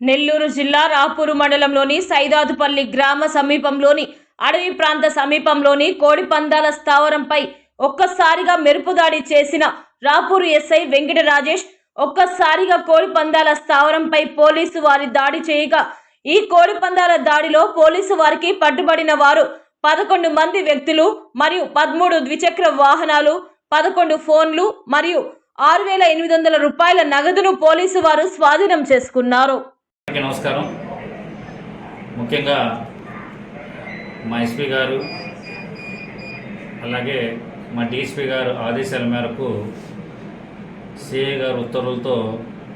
నెల్లూరు జిల్లా రాపూరు మండలంలోని సైదాదుపల్లి గ్రామ సమీపంలోని అడవి ప్రాంత సమీపంలోని కోడి పందాల స్థావరంపై ఒక్కసారిగా మెరుపు దాడి చేసిన రాపూరు ఎస్ఐ వెంకట రాజేష్ ఒక్కసారిగా కోడి పందాల స్థావరంపై పోలీసు వారి దాడి చేయగా ఈ కోడి పందాల దాడిలో పోలీసు వారికి పట్టుబడిన వారు పదకొండు మంది వ్యక్తులు మరియు పదమూడు ద్విచక్ర వాహనాలు పదకొండు ఫోన్లు మరియు ఆరు వేల ఎనిమిది వందల రూపాయల నగదును పోలీసు వారు స్వాధీనం చేసుకున్నారు. అందరికీ నమస్కారం. ముఖ్యంగా మా ఎస్పీ గారు అలాగే మా డిఎస్పీ గారు ఆదేశాల మేరకు సిఏ గారు ఉత్తర్వులతో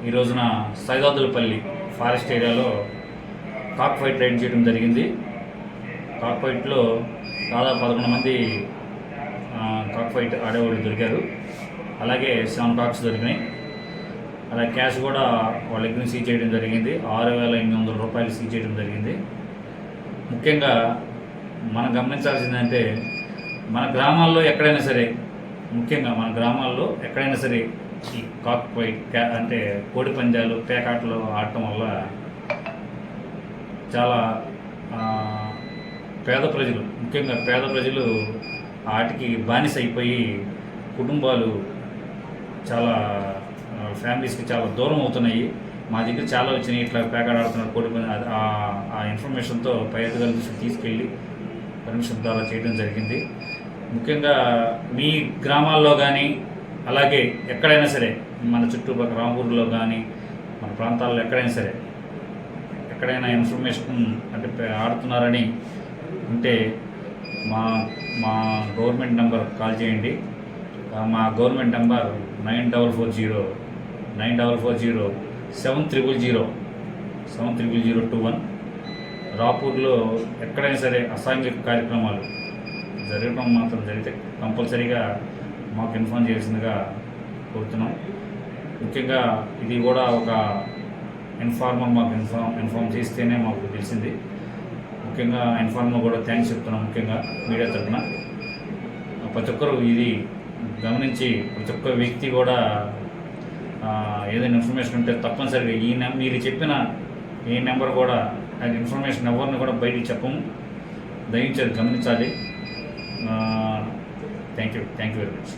ఈ రోజున సైదాదులపల్లి ఫారెస్ట్ ఏరియాలో కాక్ ఫైట్ రైడ్ చేయడం జరిగింది. కాక్ ఫైట్లో దాదాపు పదకొండు మంది కాక్ ఫైట్ ఆడేవాళ్ళు దొరికారు. అలాగే సెవెన్ కాక్స్ దొరికినాయి. అలా క్యాష్ కూడా వాళ్ళ దగ్గర సీజ్ చేయడం జరిగింది. ఆరు వేల ఎనిమిది వందల రూపాయలు సీజ్ చేయడం జరిగింది. ముఖ్యంగా మనం గమనించాల్సిందంటే మన గ్రామాల్లో ఎక్కడైనా సరే ముఖ్యంగా మన గ్రామాల్లో ఎక్కడైనా సరే ఈ కాక్ ఫైట్ క్యా అంటే కోడి పందాలు పేకాటలు ఆడటం వల్ల చాలా పేద ప్రజలు ముఖ్యంగా పేద ప్రజలు ఆటికి బానిస అయిపోయి కుటుంబాలు చాలా ఫ్యామిలీస్కి చాలా దూరం అవుతున్నాయి. మా దగ్గర చాలా వచ్చినాయి. ఇట్లా పేకాడ ఆడుతున్నారు కోడిపోయిన ఆ- ఇన్ఫర్మేషన్తో పై అధికారుల దృష్టికి తీసుకెళ్ళి పర్మిషన్ ద్వారా చేయడం జరిగింది. ముఖ్యంగా మీ గ్రామాల్లో కానీ అలాగే ఎక్కడైనా సరే మన చుట్టుపక్కల రాంపూర్లో కానీ మన ప్రాంతాల్లో ఎక్కడైనా సరే ఎక్కడైనా ఇన్ఫర్మేషన్ అంటే ఆడుతున్నారని ఉంటే మా మా గవర్నమెంట్ నెంబర్ కాల్ చేయండి. మా government number nine double four zero nine double four zero seven triple zero seven triple zero two one. రాపూర్లో ఎక్కడైనా సరే అసాంఘిక కార్యక్రమాలు జరగడం మాత్రం జరిగితే కంపల్సరీగా మాకు ఇన్ఫార్మ్ చేసిందిగా కోరుతున్నాం. ముఖ్యంగా ఇది కూడా ఒక ఇన్ఫార్మర్ మాకు ఇన్ఫార్మ్ ఇన్ఫార్మ్ చేస్తేనే మాకు తెలిసింది. ముఖ్యంగా ఇన్ఫార్మర్ కూడా థ్యాంక్స్ చెప్తున్నాం ముఖ్యంగా మీడియా తరఫున. ప్రతి ఒక్కరు ఇది గమనించి ప్రతి ఒక్క వ్యక్తి కూడా ఏదైనా ఇన్ఫర్మేషన్ ఉంటే తప్పనిసరిగా ఈ నెం మీరు చెప్పిన ఈ నెంబర్ కూడా అది ఇన్ఫర్మేషన్ ఎవరిని కూడా బయటికి చెప్పము. దయించి గమనించాలి. Thank you thank you very much